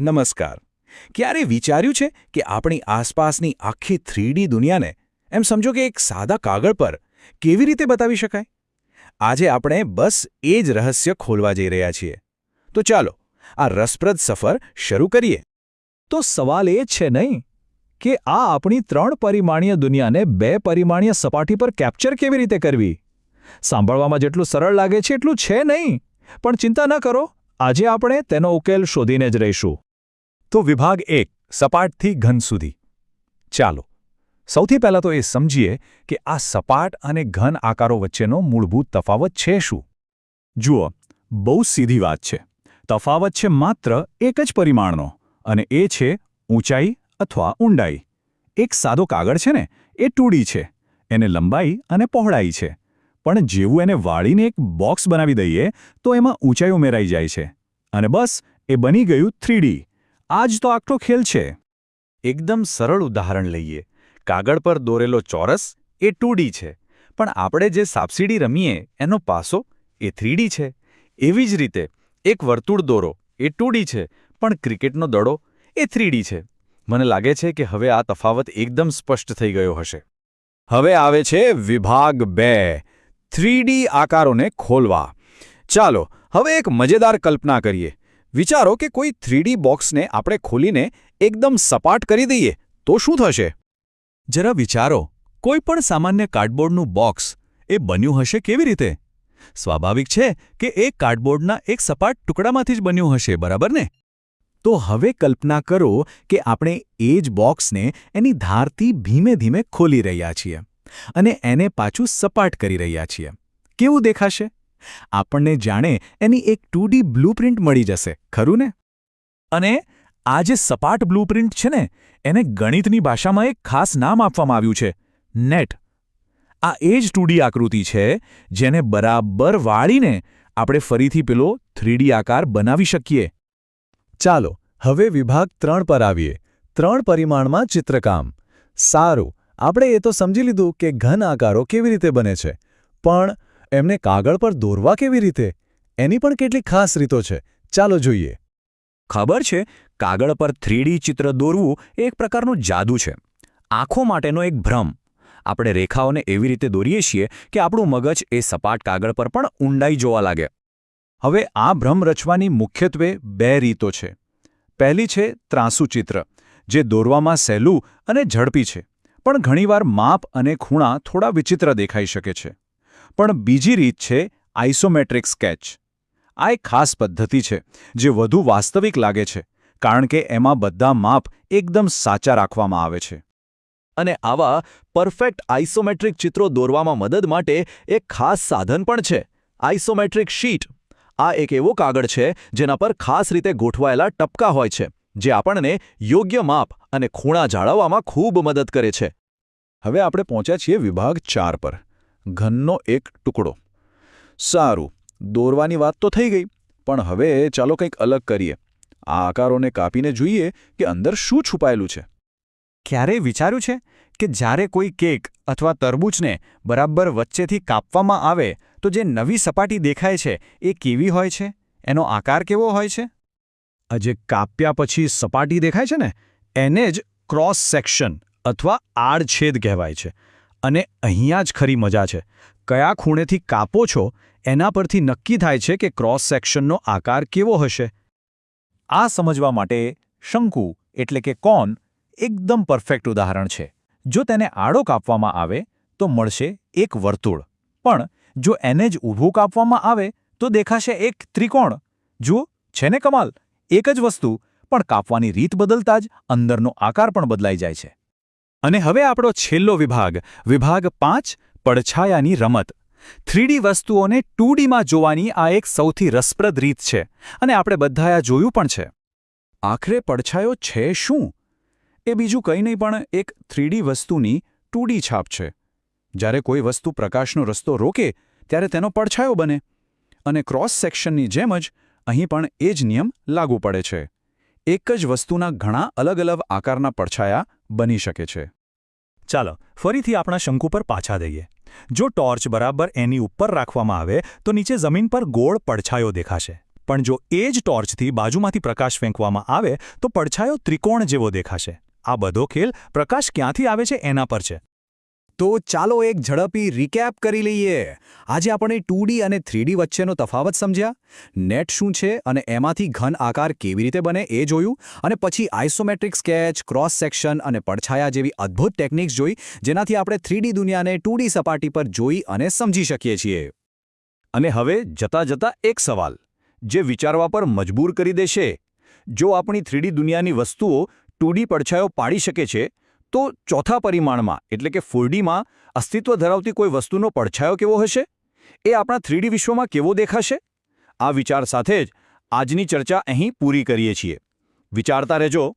નમસ્કાર. ક્યારે વિચાર્યું છે કે આપણી આસપાસની આખી થ્રીડી દુનિયાને, એમ સમજો કે એક સાદા કાગળ પર કેવી રીતે બતાવી શકાય? આજે આપણે બસ એ જ રહસ્ય ખોલવા જઈ રહ્યા છીએ. તો ચાલો, આ રસપ્રદ સફર શરૂ કરીએ. તો સવાલ એ છે નહીં કે આ આપણી ત્રણ પરિમાણીય દુનિયાને બે પરિમાણીય સપાટી પર કેપ્ચર કેવી રીતે કરવી? સાંભળવામાં જેટલું સરળ લાગે છે એટલું છે નહીં. પણ ચિંતા ન કરો, આજે આપણે તેનો ઉકેલ શોધીને જ રહીશું. તો વિભાગ એક, સપાટથી ઘન સુધી. ચાલો, સૌથી પહેલાં તો એ સમજીએ કે આ સપાટ અને ઘન આકારો વચ્ચેનો મૂળભૂત તફાવત છે શું. જુઓ, બહુ સીધી વાત છે. તફાવત છે માત્ર એક જ પરિમાણનો અને એ છે ઊંચાઈ અથવા ઊંડાઈ. એક સાદો કાગળ છે ને, એ ટૂડી છે. એને લંબાઈ અને પહોળાઈ છે. પણ જેવું એને વાળીને એક બોક્સ બનાવી દઈએ, તો એમાં ઊંચાઈ ઉમેરાઈ જાય છે. અને બસ, એ બની ગયું થ્રીડી. આ જ તો આખો ખેલ છે. એકદમ સરળ ઉદાહરણ લઈએ. કાગળ પર દોરેલો ચોરસ એ ટુડી છે, પણ આપણે જે સાપસીડી રમીએ એનો પાસો એ થ્રીડી છે. એવી જ રીતે એક વર્તુળ દોરો એ ટુડી છે, પણ ક્રિકેટનો દડો એ થ્રીડી છે. મને લાગે છે કે હવે આ તફાવત એકદમ સ્પષ્ટ થઈ ગયો હશે. હવે આવે છે વિભાગ બે. થ્રીડી આકારોને ખોલવા. ચાલો, હવે એક મજેદાર કલ્પના કરીએ. વિચારો કે કોઈ થ્રીડી બોક્સને આપણે ખોલીને એકદમ સપાટ કરી દઈએ, તો શું થશે? જરા વિચારો, કોઈ પણ સામાન્ય કાર્ડબોર્ડનું બોક્સ, એ બન્યું હશે કેવી રીતે? સ્વાભાવિક છે કે એ કાર્ડબોર્ડના એક સપાટ ટુકડામાંથી જ બન્યું હશે, બરાબર ને? તો હવે કલ્પના કરો કે આપણે એ જ બોક્સને એની ધારથી ધીમે ધીમે ખોલી રહ્યા છીએ અને એને પાછું સપાટ કરી રહ્યા છીએ. કેવું દેખાશે? આપણને જાણે એની એક ટુડી બ્લુપ્રિન્ટ મળી જશે ખરું ને અને આ જે સપાટ બ્લુપ્રિન્ટ છે ને, એને ગણિતની ભાષામાં એક ખાસ નામ આપવામાં આવ્યું છે, નેટ. આ એ જ ટુડી આકૃતિ છે, જેને બરાબર વાળીને આપણે ફરીથી પેલો થ્રીડી આકાર બનાવી શકીએ. ચાલો, હવે વિભાગ ત્રણ પર આવીએ. ત્રણ પરિમાણમાં ચિત્રકામ. સારું, આપણે એ તો સમજી લીધું કે ઘન આકારો કેવી રીતે બને છે. પણ એમને કાગળ પર દોરવા કેવી રીતે? એની પણ કેટલીક ખાસ રીતો છે. ચાલો જોઈએ. ખબર છે, કાગળ પર થ્રીડી ચિત્ર દોરવું એક પ્રકારનું જાદુ છે. આંખો માટેનો એક ભ્રમ. આપણે રેખાઓને એવી રીતે દોરીએ છીએ કે આપણું મગજ એ સપાટ કાગળ પર પણ ઊંડાઈ જોવા લાગે. હવે આ ભ્રમ રચવાની મુખ્યત્વે બે રીતો છે. પહેલી છે ત્રાંસુ ચિત્ર, જે દોરવામાં સહેલું અને ઝડપી છે. પણ ઘણીવાર માપ અને ખૂણા થોડા વિચિત્ર દેખાઈ શકે છે. પણ બીજી રીત છે આઇસોમેટ્રિક સ્કેચ. આ એક ખાસ પદ્ધતિ છે, જે વધુ વાસ્તવિક લાગે છે, કારણ કે એમાં બધા માપ એકદમ સાચા રાખવામાં આવે છે. અને આવા પરફેક્ટ આઇસોમેટ્રિક ચિત્રો દોરવામાં મદદ માટે એક ખાસ સાધન પણ છે, આઇસોમેટ્રિક શીટ. આ એક એવો કાગળ છે, જેના પર ખાસ રીતે ગોઠવાયેલા ટપકા હોય છે, જે આપણને યોગ્ય માપ અને ખૂણા જાળવવામાં ખૂબ મદદ કરે છે. હવે આપણે પહોંચ્યા છીએ વિભાગ ચાર પર. ઘનનો એક ટુકડો. સારું દોરવાની વાત તો થઈ ગઈ પણ હવે ચાલો કંઈક અલગ કરીએ. આ આકારોને કાપીને જોઈએ કે અંદર શું છુપાયેલું છે. ક્યારેય વિચાર્યું છે કે જ્યારે કોઈ કેક અથવા તરબૂચને બરાબર વચ્ચેથી કાપવામાં આવે તો જે નવી સપાટી દેખાય છે એ કેવી હોય છે? એનો આકાર કેવો હોય છે? આ જે કાપ્યા પછી સપાટી દેખાય છે ને? એને જ ક્રોસ સેક્શન અથવા આડછેદ કહેવાય છે. અને અહીંયા જ ખરી મજા છે. કયા ખૂણેથી કાપો છો, એના પરથી નક્કી થાય છે કે ક્રોસ સેક્શનનો આકાર કેવો હશે. આ સમજવા માટે શંકુ એટલે કે કોન એકદમ પરફેક્ટ ઉદાહરણ છે. જો તેને આડો કાપવામાં આવે, તો મળશે એક વર્તુળ. પણ જો એને જ ઊભું કાપવામાં આવે, તો દેખાશે એક ત્રિકોણ. જુઓ, છે ને કમાલ? એક જ વસ્તુ, પણ કાપવાની રીત બદલતા જ અંદરનો આકાર પણ બદલાઈ જાય છે. અને હવે આપણો છેલ્લો વિભાગ વિભાગ પાંચ, પડછાયાની રમત. થ્રીડી વસ્તુઓને ટુડીમાં જોવાની આ એક સૌથી રસપ્રદ રીત છે, અને આપણે બધાએ જોયું પણ છે. આખરે પડછાયો છે શું? એ બીજું કંઈ નહીં, પણ એક થ્રીડી વસ્તુની ટુડી છાપ છે. જ્યારે કોઈ વસ્તુ પ્રકાશનો રસ્તો રોકે, ત્યારે તેનો પડછાયો બને. અને ક્રોસ સેક્શનની જેમ જ અહીં પણ એ જ નિયમ લાગુ પડે છે. એક જ વસ્તુના ઘણા અલગ અલગ આકારના પડછાયા બની શકે છે. ચાલો, ફરીથી આપણા શંકુ પર પાછા દઈએ. જો ટોર્ચ બરાબર એની ઉપર રાખવામાં આવે, તો નીચે જમીન પર ગોળ પડછાયો દેખાશે. પણ જો એ જ ટોર્ચથી બાજુમાંથી પ્રકાશ ફેંકવામાં આવે, તો પડછાયો ત્રિકોણ જેવો દેખાશે. આ બધો ખેલ પ્રકાશ ક્યાંથી આવે છે એના પર છે. તો ચાલો એક ઝડપી રિકેપ કરી લઈએ. આજે આપણે ટુડી અને થ્રીડી વચ્ચેનો તફાવત સમજ્યા. નેટ શું છે અને એમાંથી ઘન આકાર કેવી રીતે બને એ જોયું. અને પછી આઇસોમેટ્રિક સ્કેચ ક્રોસ સેક્શન અને પડછાયા જેવી અદ્ભુત ટેકનિક્સ જોઈ, જેનાથી આપણે થ્રીડી દુનિયાને ટુડી સપાટી પર જોઈ અને સમજી શકીએ છીએ. અને હવે જતા જતા એક સવાલ, જે વિચારવા પર મજબૂર કરી દેશે. જો આપણી થ્રીડી દુનિયાની વસ્તુઓ ટુડી પડછાયો પાડી શકે છે તો ચોથા પરિમાણમાં, એટલે કે ફોરડીમાં, અસ્તિત્વ ધરાવતી કોઈ વસ્તુનો પડછાયો કેવો હશે? એ આપણા થ્રીડી વિશ્વમાં કેવો દેખાશે? આ વિચાર સાથે જ આજની ચર્ચા અહીં પૂરી કરીએ છીએ. વિચારતા રહેજો.